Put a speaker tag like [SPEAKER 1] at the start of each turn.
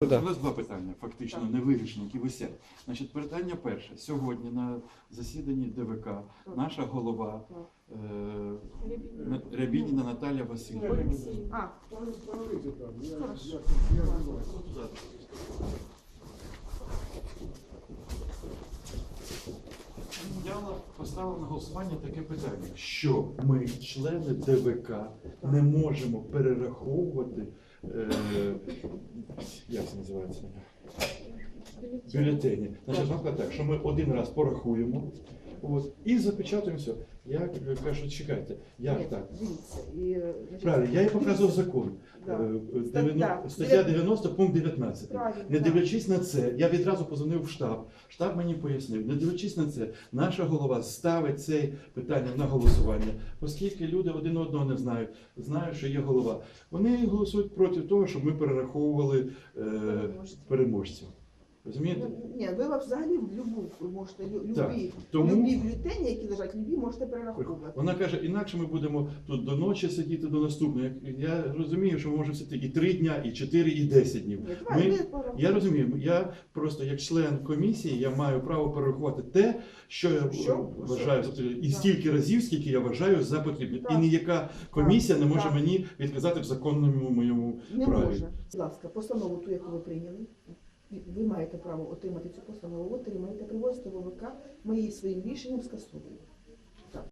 [SPEAKER 1] Да.
[SPEAKER 2] У нас два питання, фактично не вирішені, які висять. Значить, питання перше. Сьогодні на засіданні ДВК наша голова е, Рябініна Наталія Васильівна. Я поставив на голосування таке питання, що ми, члени ДВК, не можемо перераховувати, е, називається? Бюлетені. Значить, так, що ми один раз порахуємо от, і запечатуємо все. Я кажу, чекайте, як
[SPEAKER 3] ні,
[SPEAKER 2] так?
[SPEAKER 3] Дивіться. І, е, значить,
[SPEAKER 2] Правильно, я і показував закон.
[SPEAKER 3] Да.
[SPEAKER 2] Е,
[SPEAKER 3] Стаття.
[SPEAKER 2] дев'яно- Стаття 90, пункт 19.
[SPEAKER 3] Правильно,
[SPEAKER 2] Не
[SPEAKER 3] так.
[SPEAKER 2] дивлячись на це, я відразу позвонив в штаб. Штаб мені пояснив, не дивлячись на це, наша голова ставить це питання на голосування, оскільки люди один одного не знають, знають, що є голова. Вони голосують проти того, щоб ми перераховували е,
[SPEAKER 3] Переможців.
[SPEAKER 2] переможців. Розумієте?
[SPEAKER 3] Ну, Ні, ви взагалі в любу можете лю-
[SPEAKER 2] Так,
[SPEAKER 3] любі,
[SPEAKER 2] тому-
[SPEAKER 3] любі бюлетені, які лежать, любі можете перераховувати.
[SPEAKER 2] Вона каже, інакше ми будемо тут до ночі сидіти до наступної. Я розумію, що ми можемо сидіти і три дня, і чотири, і десять днів.
[SPEAKER 3] Ні, давай,
[SPEAKER 2] Ми-
[SPEAKER 3] ви порахуйте.
[SPEAKER 2] Я розумію, я просто як член комісії я маю право перерахувати те, що я
[SPEAKER 3] Що?
[SPEAKER 2] вважаю за потрібне, і
[SPEAKER 3] Так.
[SPEAKER 2] стільки разів, скільки я вважаю за потрібне. І
[SPEAKER 3] Так.
[SPEAKER 2] ніяка комісія не може
[SPEAKER 3] Так.
[SPEAKER 2] мені відказати в законному моєму
[SPEAKER 3] Не
[SPEAKER 2] праві.
[SPEAKER 3] може. Будь ласка, постанову ту, яку ви прийняли, ви маєте право отримати цю постанову, отримаєте, привозите ВВК, ми її своїм рішенням скасовуємо.